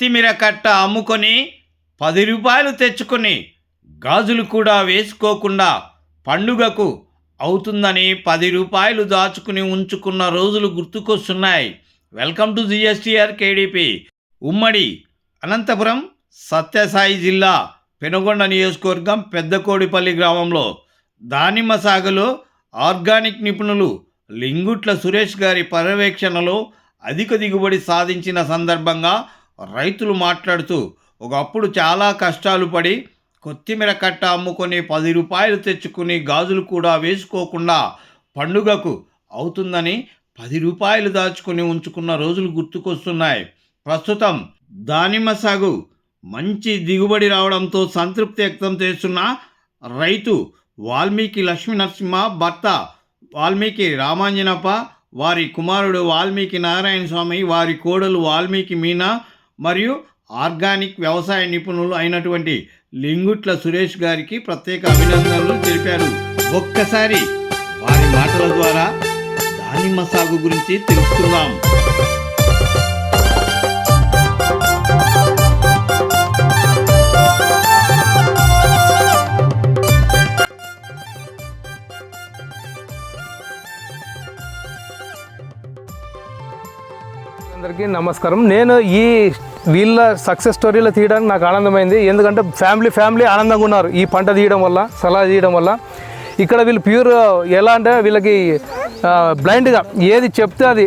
కొత్తిమీర కట్ట అమ్ముకొని పది రూపాయలు తెచ్చుకొని గాజులు కూడా వేసుకోకుండా పండుగకు అవుతుందని పది రూపాయలు దాచుకుని ఉంచుకున్న రోజులు గుర్తుకొస్తున్నాయి. Welcome to GSTR KDP. ఉమ్మడి అనంతపురం సత్యసాయి జిల్లా పెనుగొండ నియోజకవర్గం పెద్దకోడిపల్లి గ్రామంలో దానిమ్మ సాగులో ఆర్గానిక్ నిపుణులు లింగుట్ల సురేష్ గారి పర్యవేక్షణలో అధిక దిగుబడి సాధించిన సందర్భంగా రైతులు మాట్లాడుతూ ఒకప్పుడు చాలా కష్టాలు పడి కొత్తిమీర కట్ట అమ్ముకొని పది రూపాయలు తెచ్చుకుని గాజులు కూడా వేసుకోకుండా పండుగకు అవుతుందని పది రూపాయలు దాచుకుని ఉంచుకున్న రోజులు గుర్తుకొస్తున్నాయి. ప్రస్తుతం దానిమ్మ సాగు మంచి దిగుబడి రావడంతో సంతృప్తి వ్యక్తం చేస్తున్న రైతు వాల్మీకి లక్ష్మీ నరసింహ భర్త వాల్మీకి రామాంజనప్ప వారి కుమారుడు వాల్మీకి నారాయణ స్వామి వారి కోడలు వాల్మీకి మీనా మరియు ఆర్గానిక్ వ్యవసాయ నిపుణులు అయినటువంటి లింగుట్ల సురేష్ గారికి ప్రత్యేక అభినందనలు తెలిపారు. ఒక్కసారి వారి మాటల ద్వారా దానిమ్మ సాగు గురించి తెలుసుకుందాం. అందరికీ నమస్కారం. నేను ఈ వీళ్ళ సక్సెస్ స్టోరీలో తీయడానికి నాకు ఆనందమైంది. ఎందుకంటే ఫ్యామిలీ ఫ్యామిలీ ఆనందంగా ఉన్నారు ఈ పంట తీయడం వల్ల సలహా తీయడం వల్ల. ఇక్కడ వీళ్ళు ప్యూర్ ఎలా అంటే వీళ్ళకి బ్లైండ్గా ఏది చెప్తే అది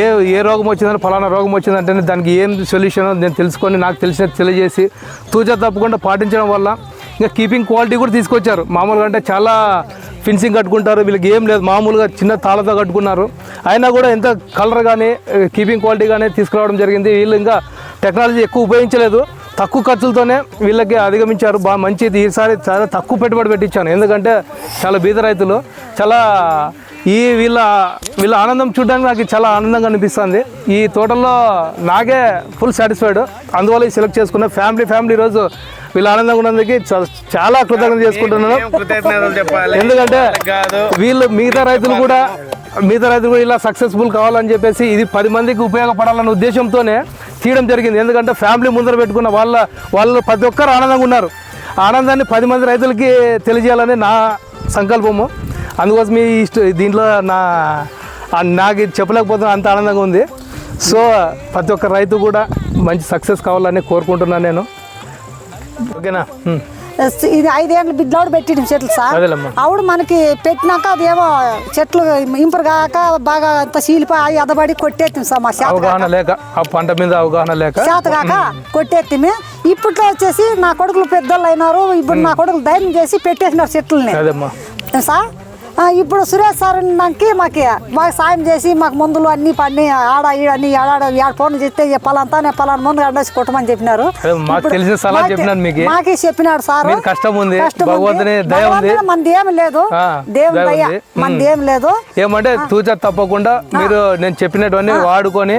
ఏ ఏ రోగం వచ్చిందని ఫలానా రోగం వచ్చిందంటే దానికి ఏం సొల్యూషన్ నేను తెలుసుకొని నాకు తెలిసిన తెలియజేసి తూచా తప్పకుండా పాటించడం వల్ల ఇంకా కీపింగ్ క్వాలిటీ కూడా తీసుకొచ్చారు. మామూలుగా అంటే చాలా ఫిన్సింగ్ కట్టుకుంటారు వీళ్ళకి ఏం లేదు. మామూలుగా చిన్న తాళతో కట్టుకున్నారు. అయినా కూడా ఎంత కలర్ కానీ కీపింగ్ క్వాలిటీ కానీ తీసుకురావడం జరిగింది. వీళ్ళు ఇంకా టెక్నాలజీ ఎక్కువ ఉపయోగించలేదు. తక్కువ ఖర్చులతోనే వీళ్ళకి అధిగమించారు. బాగా మంచిది. ఈసారి చాలా తక్కువ పెట్టుబడి పెట్టించాను. ఎందుకంటే చాలా బీద రైతులు. చాలా ఈ వీళ్ళ వీళ్ళ ఆనందం చూడడానికి నాకు చాలా ఆనందంగా అనిపిస్తుంది. ఈ తోటల్లో నాకే ఫుల్ సాటిస్ఫైడ్ అందువల్ల సెలెక్ట్ చేసుకున్న ఫ్యామిలీ ఫ్యామిలీ రోజు వీళ్ళ ఆనందంగా ఉన్నందుకు చాలా కృతజ్ఞత చేసుకుంటున్నాను. ఎందుకంటే వీళ్ళు మిగతా రైతులు కూడా మిగతా రైతులు కూడా ఇలా సక్సెస్ఫుల్ కావాలని చెప్పేసి ఇది పది మందికి ఉపయోగపడాలన్న ఉద్దేశంతోనే తీయడం జరిగింది. ఎందుకంటే ఫ్యామిలీ ముందర పెట్టుకున్న వాళ్ళ వాళ్ళు ప్రతి ఒక్కరు ఆనందంగా ఉన్నారు. ఆనందాన్ని పది మంది రైతులకి తెలియజేయాలని నా సంకల్పము. అందుకోసం ఈ దీంట్లో నా నాకు ఇది చెప్పలేకపోతున్నా అంత ఆనందంగా ఉంది. సో ప్రతి ఒక్క రైతు కూడా మంచి సక్సెస్ కావాలని కోరుకుంటున్నాను నేను. ఓకేనా? ఇది ఐదేళ్ళ బిడ్డలోడు పెట్టిన చెట్లు సార్. ఆవిడ మనకి పెట్టినాక అదేమో చెట్లు ఇంపురు కాక బాగా అంత చీలిపోయి ఎదబడి కొట్టేస్తాం సార్ మా అవగాహన లేక ఆ పంట మీద అవగాహన లేక? చేత కాక కొట్టేస్తామే ఇప్పట్లో వచ్చేసి నా కొడుకులు పెద్దోళ్ళు అయినారు. ఇప్పుడు నా కొడుకులు ధైర్యం చేసి పెట్టేసినారు చెట్లని. సార్ ఇప్పుడు సురేష్ సార్ నాకు మాకు బాగా సాయం చేసి మాకు మందులు అన్ని పన్ని ఆడ ఈడ అన్ని ఆడ ఆడ ఫోన్ చేస్తే "ఏ పలాంతా పలానా మందు అండేసి కొట్టమని చెప్పినారు. మాకు మాకే- మీకు. మాకే చెప్పినాడు సార్. మీకు కష్టం ఉంది, మనది ఏమి లేదు. దేవుని దయ. మనది ఏమి లేదు. ఏమంటే తూచా తప్పకుండా మీరు నేను చెప్పినటువంటి వాడుకొని.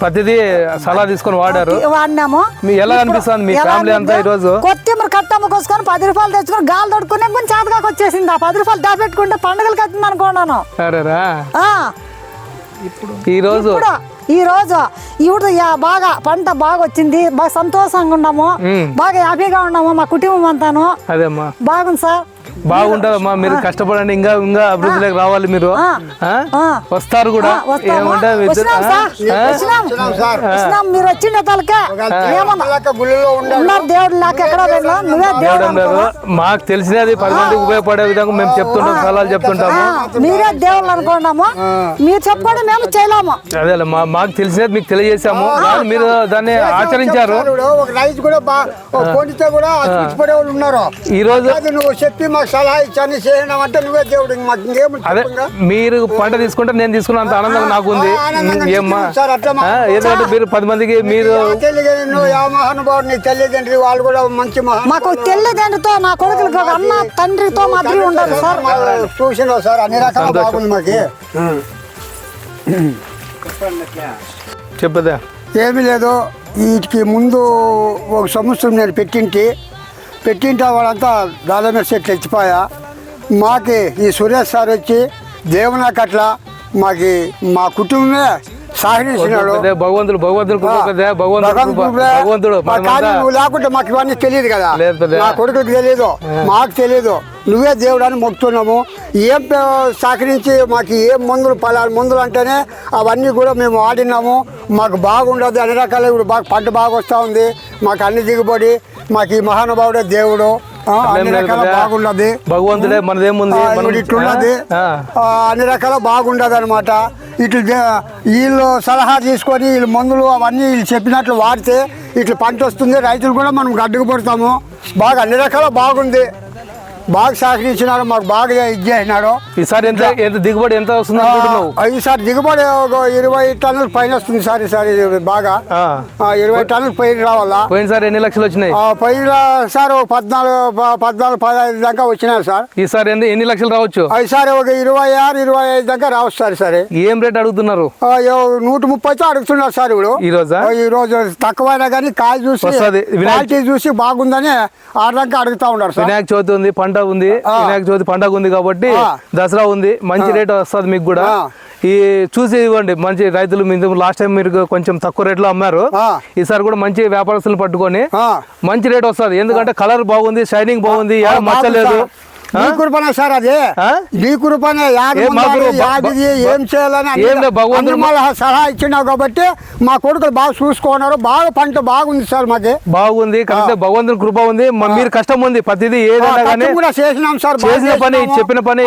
ప్రతిదీ సలహా తీసుకొని వాడారు. వాడినాము. ఎలా అనిపిస్తుంది మీ ఫ్యామిలీ అంతా అనిపిస్తుంది? ఈరోజు? కొత్తిమీర కట్టమ్మ కోసుకొని పది రూపాయలు తెచ్చుకొని గాలి తొడుకునే కొంచెం చేతకాక వచ్చేసింది. ఆ పది రూపాయలు దాపెట్టుకుంటే పండుగలకి వచ్చింది అనుకున్నాను సరేరా ఆ, ఈరోజు ఇప్పుడు? ఈ రోజు. ఇప్పుడు యా- బాగా పంట బాగా వచ్చింది. బాగా సంతోషంగా ఉన్నాము. బాగా హ్యాపీగా ఉన్నాము మా కుటుంబం అంతాను. అదేమ్మా. బాగుంది సార్. బాగుంటుందమ్మా మీరు కష్టపడండి ఇంకా ఇంకా అభివృద్ధిలోకి రావాలి మీరు. ఆ. ఆ? ఆ. వస్తారు కూడా. ఏమంటే వచ్చినాం? వచ్చినాం వచ్చినాం మీరు అనుకో. మాకు తెలిసినది పది మందికి ఉపయోగపడే విధంగా మేము చెప్తుంటాం సలహాలు చెప్తుంటాము. మీరే దేవుళ్ళు అనుకున్నాము మీరు చెప్పుకోండి మేము చేయలేము. అదే మాకు తెలిసినది మీకు తెలియజేశాము. కానీ మీరు దాన్ని ఆచరించారు. ఈ రోజు నువ్వు చెప్పి మాకు సలహా ఇచ్చాను చేయడం అంటే నువ్వే దేవుడు మాకు ఇంకేం అదే మీరు పంట తీసుకుంటే నేను తీసుకున్నంత ఆనందంగా నాకు ఉంది ఏమ్మా? తీసుకున్నాం సార్, అట్లా మా- ఆ, ఎందుకంటే మీరు పది మందికి మీరు మహానుభావుడు నీకు తెలియదండి వాళ్ళు కూడా మంచి మాకు తెల్లదండ్రితో నా కొడుకులకి ఒక అన్న తండ్రితో మాదిరి ఉండదు సార్. చూసినావు సార్ అన్ని రకాల బాగుంది మాకి. చెప్పదా? ఏమీ లేదు వీటికి ముందు ఒక సంవత్సరం నేను పెట్టింటి. పెట్టింటే వాళ్ళంతా దాదాపు చెట్లు ఎత్తిపోయా మాకి ఈ సురేష్ సార్ వచ్చి దేవునాకట్ల మాకి మా కుటుంబమే సహకరించినాడు. భగవంతుడు భగవంతుడు భగవంతుడు మా లేకుంటే మాకు ఇవన్నీ తెలియదు కదా. నా కొడుకుకి తెలియదు మాకు తెలియదు నువ్వే దేవుడు అని మొక్కుతున్నాము. ఏం సహకరించి మాకు ఏం మందులు పలానా మందులు అంటేనే అవన్నీ కూడా మేము వాడినాము. మాకు బాగుండదు అన్ని రకాల ఇప్పుడు బాగా పంట బాగా వస్తూ ఉంది. మాకు అన్ని దిగుబడి మాకు ఈ మహానుభావుడే దేవుడు. అన్ని రకాల. బాగుండదు భగవంతుడే మనదేముంది? ఇట్లున్నది. అన్ని రకాల బాగుండదు అనమాట ఇట్లు వీళ్ళు సలహా తీసుకొని వీళ్ళు మందులు అవన్నీ వీళ్ళు చెప్పినట్లు వాడితే ఇట్లా పంట వస్తుంది. రైతులు కూడా మనం గడ్డుకు పడతాము. బాగా అన్ని రకాల బాగుంది. బాగా సహకరించినాడు మాకు బాగా ఇది చేసినాడు ఈసారి ఎంత ఎంత దిగుబడి ఎంత వస్తుంది ఈసారి దిగుబడి ఒక ఇరవై టన్నుల పైన వస్తుంది సార్ ఈసారి ఇది బాగా. ఆ. ఆ, ఇరవై టన్నుల పైన రావాలా? పోయినసారి ఎన్ని లక్షలు వచ్చినాయి? ఆ, పైన సార్ ఒక పద్నాలుగు ప- పద్నాలుగు పదహైదు దాకా వచ్చినాయి సార్. ఈసారి ఎన్ని ఎన్ని లక్షలు రావచ్చు? ఈసారి ఒక ఇరవై ఆరు ఇరవై ఐదు దాకా రావచ్చు సార్ ఏం రేట్ అడుగుతున్నారు? నూట ముప్పైతో అడుగుతున్నారు సార్ ఇప్పుడు. ఈ రోజా? ఈ రోజు తక్కువైనా కానీ కాయ చూసి వస్తది. వినాయక- క్వాలిటీ చూసి బాగుందని ఆడదాకా అడుగుతా ఉన్నారు సార్. వినాయక చవితి ఉంది పంట ఉంది ఆ. వినాయక చవితి పండగ ఉంది కాబట్టి. దసరా ఉంది మంచి రేట్ వస్తుంది మీకు కూడా. ఈ చూసి ఇవ్వండి మంచి రైతులు మీరు లాస్ట్ టైం మీరు కొంచెం తక్కువ రేట్లో అమ్మారు. ఈసారి కూడా మంచి వ్యాపారస్తులు పట్టుకొని. మంచి రేట్ వస్తుంది ఎందుకంటే కలర్ బాగుంది షైనింగ్ బాగుంది మచ్చలేదు సార్. అది. ఆ? నీ కురుపనే యాది ఏ, మా చేయాలని సలహా ఇచ్చినావు కాబట్టి మా కొడుకులు బాగా చూసుకున్నారు. బాగా పంట బాగుంది సార్ మాకి బాగుంది కాకపోతే భగవంతుని కృప ఉంది. మ- మీరు కష్టం ఉంది. ప్రతిదీ ఏదైనా కూడా చేసినాం సార్ చేసిన పని. చెప్పిన పని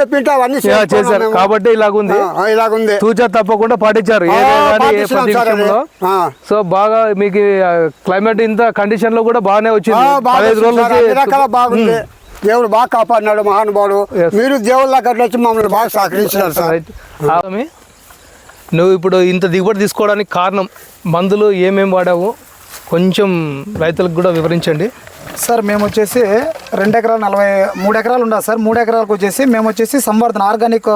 చెప్పింటే అవన్నీ చేశారు. కాబట్టి ఇలాగుంది. ఇలాగుంది. తూచా తప్పకుండా పాటించారు. సో బాగా మీకు క్లైమేట్ ఇంత కండిషన్లో కూడా బాగానే వచ్చింది. రోజుల రకాల బాగుంది. దేవుడు బాగా కాపాడినాడు మహానుభావుడు. మీరు దేవుళ్ళ అట్లా వచ్చి మమ్మల్ని బాగా సహకరించినారు సార్. నువ్వు ఇప్పుడు ఇంత దిగుబడి తీసుకోవడానికి కారణం మందులు ఏమేమి వాడావు? కొంచెం రైతులకు కూడా వివరించండి. సార్ మేము వచ్చేసి రెండు ఎకరాలు నలభై మూడు ఎకరాలు ఉండాలి సార్. మూడు ఎకరాలకు వచ్చేసి మేము వచ్చేసి సంవర్ధన ఆర్గానిక్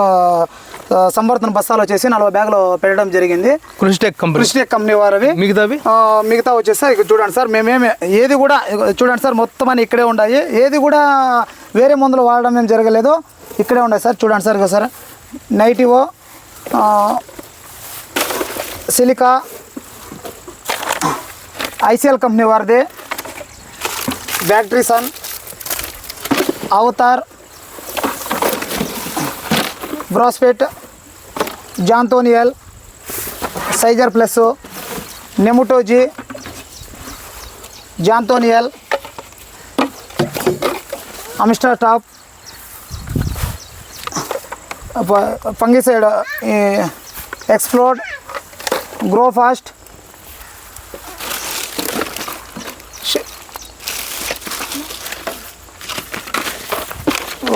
సంవర్ధన బస్తాలు వచ్చేసి నలభై బ్యాగులు పెట్టడం జరిగింది. కృషిటెక్ కంపెనీ. కృష్ణ కంపెనీ వారివి మిగతావి? మిగతా వచ్చేసి సార్ చూడండి సార్ మేమేమి ఏది కూడా చూడండి సార్ మొత్తం అని ఇక్కడే ఉన్నాయి ఏది కూడా వేరే మందులు వాడడం ఏం జరగలేదు. ఇక్కడే ఉన్నాయి సార్ చూడండి సార్ ఇగో సార్. నైటివో సిలికా ईसीएल कंपनी वारदे बैटरी सन अवतार ब्रॉस्पेट जॉन्तोनियल सैजर प्लस नेमोटोजी जॉन्तोनियल Amistar top fungicide explode grow fast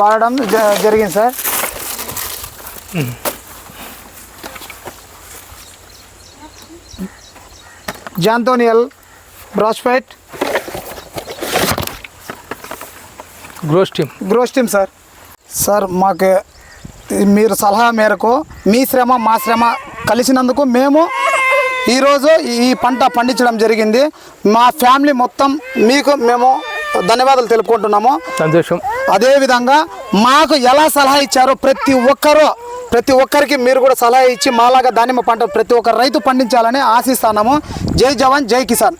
వాడడం జరిగింది సార్. జాంతోనియల్ బ్రాస్ఫైట్ గ్రోస్ టీమ్. గ్రోస్ టీమ్ సార్. సార్ మాకు మీరు సలహా మేరకు మీ శ్రమ మా శ్రమ కలిసినందుకు మేము ఈరోజు ఈ పంట పండించడం జరిగింది. మా ఫ్యామిలీ మొత్తం మీకు మేము ధన్యవాదాలు తెలుపుకుంటున్నాము. సంతోషం. అదేవిధంగా మాకు ఎలా సలహా ఇచ్చారో ప్రతి ఒక్కరూ ప్రతి ఒక్కరికి మీరు కూడా సలహా ఇచ్చి మాలాగా దానిమ్మ పంట ప్రతి ఒక్క రైతు పండించాలని ఆశిస్తున్నాము. జై జవాన్ జై కిసాన్.